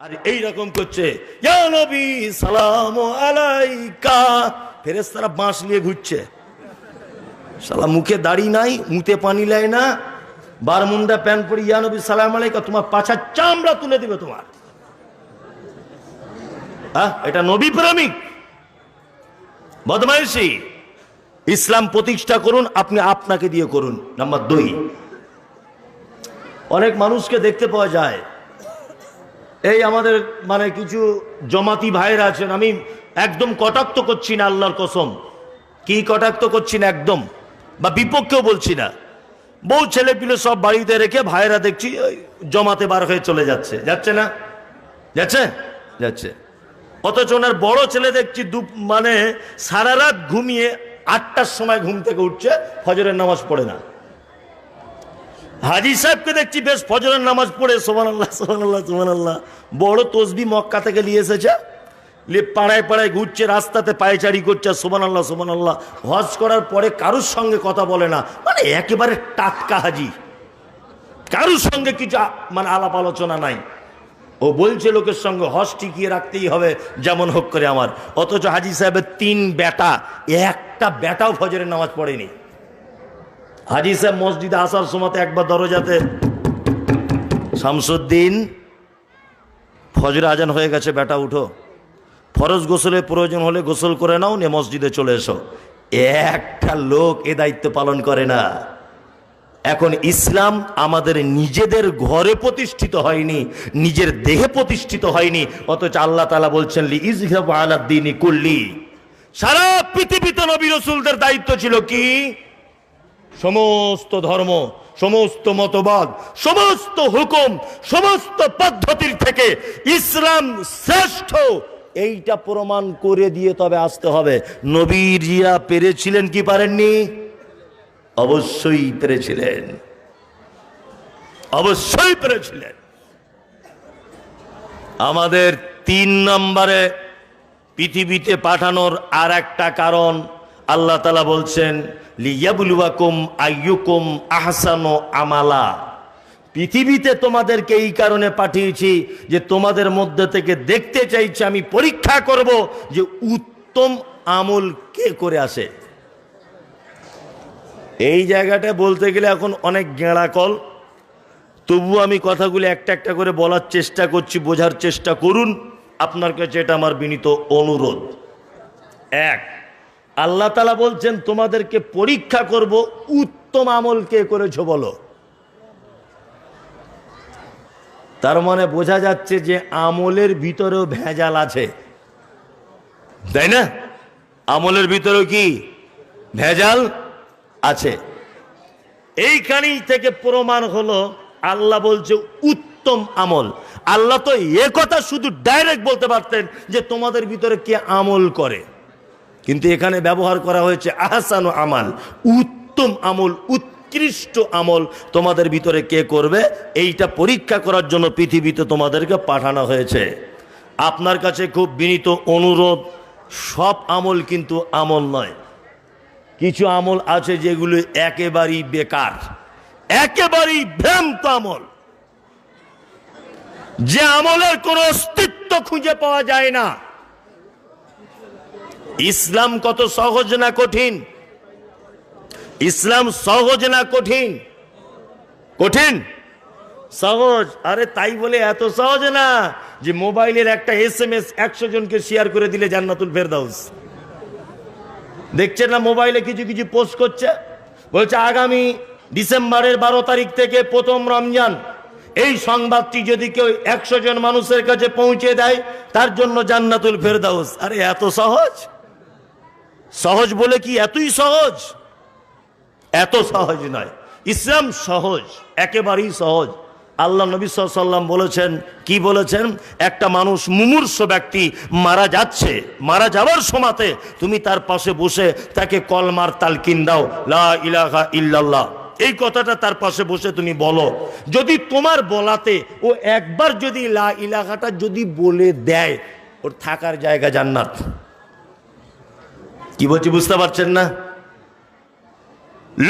আর এই রকম করছে ফেরেস্তারা বাঁশ নিয়ে ঘুরছে। সালা মুখে দাড়ি নাই, মুতে পানি লাই না। বারমুন্ডা প্যান্ট পরে, ইয়া নবী, সালাম আলাইকা, তোমার পাছার চামড়া তুলে দিবে তোমার। হ্যাঁ এটা নবী প্রেমিক। বদমাইশি। ইসলাম প্রতিষ্ঠা করুন, আপনি আপনাকে দিয়ে করুন। নাম্বার দুই। অনেক মানুষকে দেখতে পাওয়া যায় এই আমাদের মানে কিছু জমাতি ভাইয়েরা আছেন, আমি একদম কটাক্ত করছি না আল্লাহর কসম। কি কটাক্ত করছি না একদম, বা বিপক্ষেও বলছি না। বউ, ছেলে পিলে সব বাড়িতে রেখে ভাইয়েরা দেখছি জমাতে বার হয়ে চলে যাচ্ছে। যাচ্ছে না? যাচ্ছে? যাচ্ছে। অথচ ওনার বড় ছেলে দেখছি দু মানে সারা রাত ঘুমিয়ে আটটার সময় ঘুম থেকে উঠছে, ফজরের নামাজ পড়ে না। হাজি সাহেবকে দেখছি বেশ ফজরের নামাজ পড়ে সোমান আল্লাহ সোমান আল্লাহ সোমান আল্লাহ বড় তসবি মক্কা থেকে নিয়ে এসেছে। নিয়ে পাড়ায় পাড়ায় ঘুরছে, রাস্তাতে পায়চারি করছে সোমান আল্লাহ সোমান আল্লাহ হজ করার পরে কারুর সঙ্গে কথা বলে না? মানে একেবারে টাটকা হাজি। কারুর সঙ্গে কিছু মানে আলাপ আলোচনা নাই। ও বলছে লোকের সঙ্গে, হজ টিকিয়ে রাখতেই হবে, যেমন হোক করে আমার। অথচ হাজি সাহেবের তিন বেটা, একটা বেটাও ফজরের নামাজ পড়েনি। হাজি সাহেব মসজিদে আসার সময় একবার দরজাতে শামসুদ্দিন, ফজরে আজান হয়ে গেছে, বেটা উঠো। ফরজ গোসলের প্রয়োজন হলে গোসল করে নাও নে মসজিদে চলে এসো। একটা লোক এ দায়িত্ব পালন করে না। এখন ইসলাম আমাদের নিজেদের ঘরে প্রতিষ্ঠিত হয়নি, নিজের দেহে প্রতিষ্ঠিত হয়নি, অথচ আল্লাহ তালা বলছেন লি ইজহাবু আলা দ্বীনি কুল্লি। সারা পৃথিবীতে নবী রসুলদের দায়িত্ব ছিল কি? সমস্ত ধর্ম, সমস্ত মতবাদ, সমস্ত হুকুম, সমস্ত পদ্ধতির থেকে ইসলাম শ্রেষ্ঠ। এইটা প্রমাণ করে দিয়ে তবে আসতে হবে। নবীরা পেরেছিলেন কি পারেননি? অবশ্যই পেরেছিলেন। অবশ্যই পেরেছিলেন। আমাদের তিন নম্বরে পৃথিবীতে পাঠানোর আর একটা কারণ আল্লাহ তালা বলছেন লিয়াবুলুয়াকুম আইয়ুকুম আহসানো আমালা। পৃথিবীতে তোমাদেরকে এই কারণে পাঠিয়েছি যে তোমাদের মধ্যে থেকে দেখতে চাইছি আমি পরীক্ষা করব যে উত্তম আমল কে করে আসে। এই জায়গাটা বলতে গেলে এখন অনেক গেঁড়া কল। তবু আমি কথাগুলো একটা একটা করে বলার চেষ্টা করছি, বোঝার চেষ্টা করুন। আপনার কাছে এটা আমার বিনীত অনুরোধ। এক আল্লাহ তালা বলছেন, তোমাদেরকে পরীক্ষা করব, উত্তম আমল কে করেছ বলো। তার মানে বোঝা যাচ্ছে যে আমলের ভিতরেও ভেজাল আছে। তাই না? আমলের ভিতরেও কি ভেজাল আছে? এইখানেই থেকে প্রমাণ হলো, আল্লাহ বলছে, উত্তম আমল। আল্লাহ তো এ কথা শুধু ডাইরেক্ট বলতে পারতেন যে তোমাদের ভিতরে কে আমল করে। কিন্তু এখানে ব্যবহার করা হয়েছে আহসান আমাল, উত্তম আমল, উৎকৃষ্ট আমল। তোমাদের ভিতরে কে করবে? এইটা পরীক্ষা করার জন্য পৃথিবীতে তোমাদেরকে পাঠানো হয়েছে। আপনার কাছে খুব বিনীত অনুরোধ, সব আমল কিন্তু আমল নয়। কিছু আমল আছে যেগুলো একেবারেই বেকার, একেবারেই ভ্রান্ত আমল। যে আমলের কোনো অস্তিত্ব খুঁজে পাওয়া যায় না। ইসলাম কত সহজ না কঠিন? ইসলাম সহজ না কঠিন? কঠিন? সহজ। আরে তাই বলে এত সহজ না যে মোবাইলের একটা এস এম এস একশো জনকে শেয়ার করে দিলে জান্নাতুল ফেরদাউস। দেখছেন না মোবাইলে কিছু কিছু পোস্ট করছে? বলছে, আগামী ডিসেম্বরের বারো তারিখ থেকে প্রথম রমজান। এই সংবাদটি যদি কেউ একশো জন মানুষের কাছে পৌঁছে দেয়, তার জন্য জান্নাতুল ফেরদাউস। আরে এত সহজ? সহজ বলে কি এতই সহজ? এত সহজ নয়। ইসলাম সহজ, একেবারেই সহজ। আল্লাহ নবী সাল্লাম বলেছেন, কি বলেছেন? একটা মানুষ মুমূর্ষ ব্যক্তি মারা যাচ্ছে, মারা যাওয়ার সময়তে তুমি তার পাশে বসে তাকে কলমার তালকিন দাও, লা ইলাহা ইল্লাল্লাহ। এই কথাটা তার পাশে বসে তুমি বলো। যদি তোমার বলাতে ও একবার যদি লা ইলাহাটা যদি বলে দেয়, ওর থাকার জায়গা জান্নাত। কি বলছি বুঝতে পারছেন না?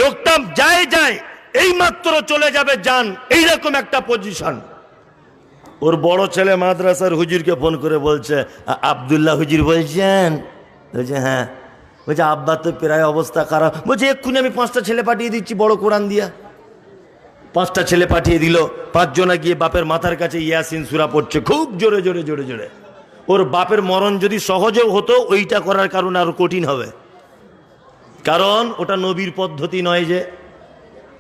লোকটা যায় যায় এই মাত্র চলে যাবে যান, এইরকম একটা পজিশন ওর বড় ছেলে মাদ্রাসার হুজুরকে ফোন করে বলছে আবদুল্লাহ হুজুর বলছেন? বলছে হ্যাঁ। বলছে, আব্বা তো প্রায় অবস্থা খারাপ। বলছে, এক্ষুনি আমি পাঁচটা ছেলে পাঠিয়ে দিচ্ছি, বড় কোরআন দিয়া। পাঁচটা ছেলে পাঠিয়ে দিল, পাঁচজনা গিয়ে বাপের মাথার কাছে ইয়াসিন সুরা পড়ছে, খুব জোরে জোরে জোরে জোরে। ওর বাপের মরণ যদি সহজেও হতো, ওইটা করার কারণ আরও কঠিন হবে। কারণ ওটা নবীর পদ্ধতি নয় যে,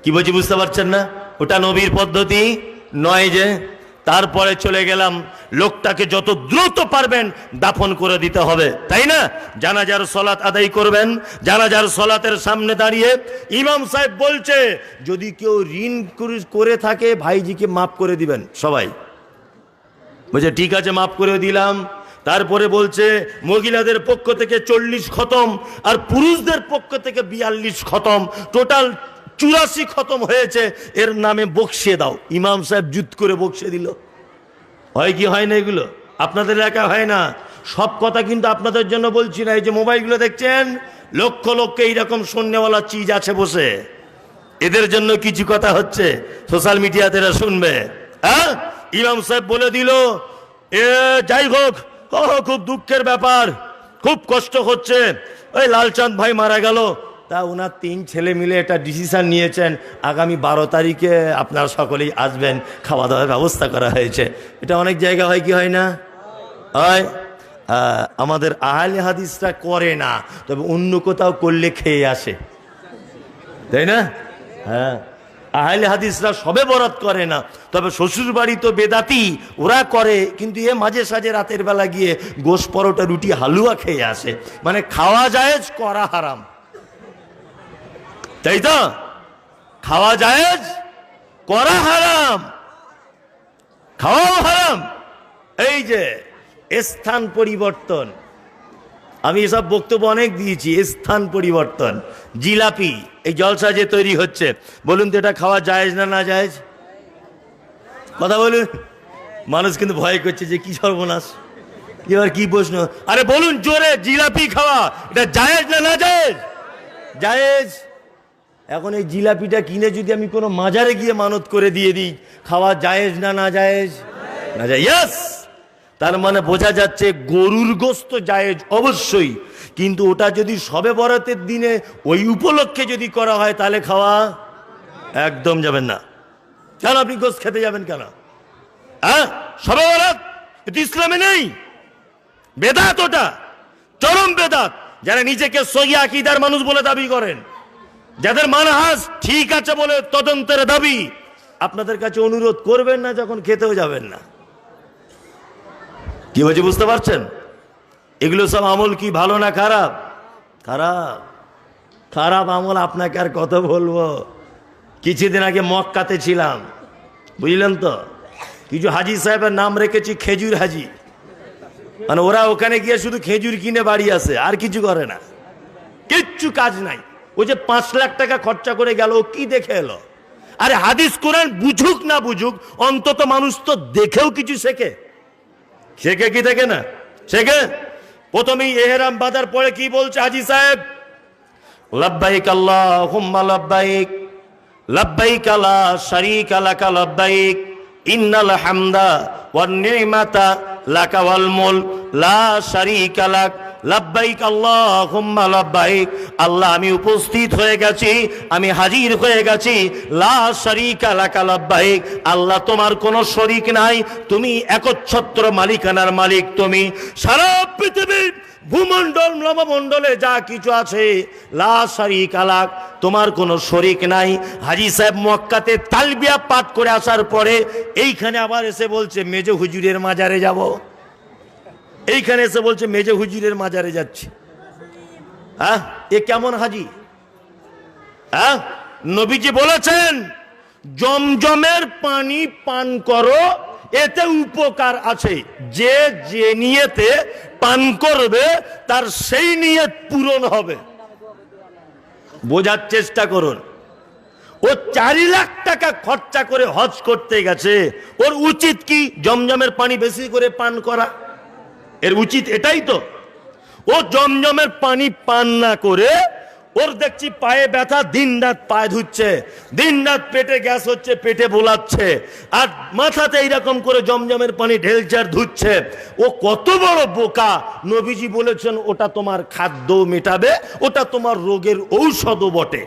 কি বলছি বুঝতে পারছেন না? ওটা নবীর পদ্ধতি নয় যে, তারপরে চলে গেলাম, লোকটাকে যত দ্রুত পারবেন দাফন করে দিতে হবে, তাই না? জানাজার সলাত আদায় করবেন, জানাজার সলাতের সামনে দাঁড়িয়ে ইমাম সাহেব বলছে, যদি কেউ ঋণ করে থাকে, ভাইজিকে মাফ করে দিবেন। সবাই। বলছে, ঠিক আছে, মাফ করে দিলাম। তারপরে বলছে, মহিলাদের পক্ষ থেকে চল্লিশ খতম আর পুরুষদের পক্ষ থেকে বিয়াল্লিশ খতম। টোটাল চুরাশি খতম হয়েছে। এর নামে বকশিয়ে দাও। ইমাম সাহেব জুত করে বকশিয়ে দিল। হয় কি, হয় না এগুলো? আপনাদের এলাকা হয় না? সব কথা কিন্তু আপনাদের জন্য বলছি না। এই যে মোবাইলগুলো দেখছেন, লক্ষ লক্ষ এইরকম শূন্যওয়ালা চিজ আছে বসে। এদের জন্য কিছু কথা হচ্ছে। সোশ্যাল মিডিয়াতে শুনবে। হ্যাঁ? ইমাম সাহেব বলে দিল, এ, যাই হোক খুব দুঃখের ব্যাপার। খুব কষ্ট হচ্ছে। ওই লালচাঁদ ভাই মারা গেল। তা ওনার তিন ছেলে মিলে একটা ডিসিশন নিয়েছেন। আগামী বারো তারিখে আপনারা সকলেই আসবেন। খাওয়া দাওয়ার ব্যবস্থা করা হয়েছে। এটা অনেক জায়গা হয় কি হয় না? হয়। আমাদের আহলে হাদিসরা করে না। তবে অন্য কোথাও করলে খেয়ে আসে। তাই না? হ্যাঁ। আহলে হাদিসরা সবে বরাত করে না। তবে শ্বশুর বাড়ি তো বেদাতি, ওরা করে, কিন্তু এ মাঝে সাঝে রাতের বেলা গিয়ে গোস পরোটা, রুটি, হালুয়া খেয়ে আসে। মানে খাওয়া জায়েজ, করা হারাম। তাই তো? খাওয়া জায়েজ, করা হারাম। খাওয়াও হারাম। এই যে, স্থান পরিবর্তন। আমি এসব বক্তব্য অনেক দিয়েছি স্থান পরিবর্তন। জিলাপি, এই জলসা যে তৈরি হচ্ছে, বলুন তো এটা খাওয়া জায়েজ না না জায়েজ? কথা বলুন। মানুষ কিন্তু ভয় করছে যে কি সর্বনাশ। এবার কি প্রশ্ন? আরে বলুন জোরে, জিলাপি খাওয়া, এটা জায়েজ না না জায়েজ? জায়েজ। এখন এই জিলাপিটা কিনে যদি আমি কোনো মাজারে গিয়ে মানত করে দিয়ে দিই, খাওয়া জায়েজ না না জায়েজ? না যায় ইয়াস তার মানে বোঝা যাচ্ছে গরুর গোস্ত জায়েজ অবশ্যই। কিন্তু ওটা যদি সবে বরাতের দিনে ওই উপলক্ষে যদি করা হয়, তাহলে খাওয়া একদম যাবেন না। কেন আপনি গোস্ত খেতে যাবেন কেন? হ্যাঁ? সবে বরাত? এটা ইসলামে নেই। বেদাত ওটা। চরম বেদাত। যারা নিজেকে সহি আকিদার মানুষ বলে দাবি করেন, যাদের মানহাস ঠিক আছে বলে তদন্তের দাবি, আপনাদের কাছে অনুরোধ করবেন না যখন খেতেও যাবেন না। কি হয়েছে বুঝতে পারছেন? এগুলো সব আমল কি ভালো না খারাপ? খারাপ। খারাপ আমল আপনাকে আর কত বলব? কিছুদিন আগে মক্কাতে ছিলাম। বুঝলেন তো? কিছু হাজি সাহেবের নাম রেখেছি, খেজুর হাজি। মানে ওরা ওখানে গিয়ে শুধু খেজুর কিনে বাড়ি আসে, আর কিছু করে না। কিচ্ছু কাজ নাই। ও যে পাঁচ লাখ টাকা খরচা করে গেল, ও কি দেখে এলো? আরে হাদিস কোরআন বুঝুক না বুঝুক, অন্তত মানুষ তো দেখেও কিছু শেখে। শেখে কি দেখে না? শেখে? প্রথমেই এহেরাম বাদার পরে কি বলছে হাজি সাহেব? লব্বাইক আল্লাহ হুম্মা লব্বাইক লব্বাইক আলা শারিক আলাকা লব্বাইক, ইন্নাল হামদা ওয়ান নিমাতা লাকা ওয়াল মুল লা শারিকা লাক লব্বাইক, আল্লাহুম্মা লব্বাইক। আল্লাহ, আমি উপস্থিত হয়ে গেছি, আমি হাজির হয়ে গেছি। লা শারিকা লাকা আল্লাহ, তোমার কোনো শরিক নাই, তুমি একচ্ছত্র মালিকানার মালিক তুমি। সারা পৃথিবীর ভূমণ্ডল নবমণ্ডলে যা কিছু আছে, লা শারিক আলাক তোমার কোনো শরিক নাই। হাজি সাহেব মক্কাতে তালবিয়া পাঠ করে আসার পরে এইখানে আবার এসে বলছে, মেজ হুজুরের মাজারে যাব। এইখানে এসে বলছে, মেজে হুজুরের মাজারে যাচ্ছি। হ্যাঁ? এ কেমন হাজি? হ্যাঁ? নবীজি বলেছেন, জমজমের পানি পান করো, এতে উপকার আছে। যে যে নিয়েতে পান করবে, তার সেই নিয়ত পূরণ হবে। বোঝার চেষ্টা করুন। ও চারি লাখ টাকা খরচা করে হজ করতে গেছে, ওর উচিত কি জমজমের পানি বেশি করে পান করা? এর উচিত এটাই তো। ও জমজমের পানি পান না করে ওর দেখছি পায়ে ব্যথা, দিন রাত পায়ে ধুচ্ছে, দিন রাত পেটে গ্যাস হচ্ছে, পেটে বোলাচ্ছে, আর মাথাতে এইরকম করে জমজমের পানি ঢেলছে আর ধুচ্ছে। ও কত বড় বোকা। নবীজি বলেছেন, ওটা তোমার খাদ্য মেটাবে, ওটা তোমার রোগের ঔষধও বটে।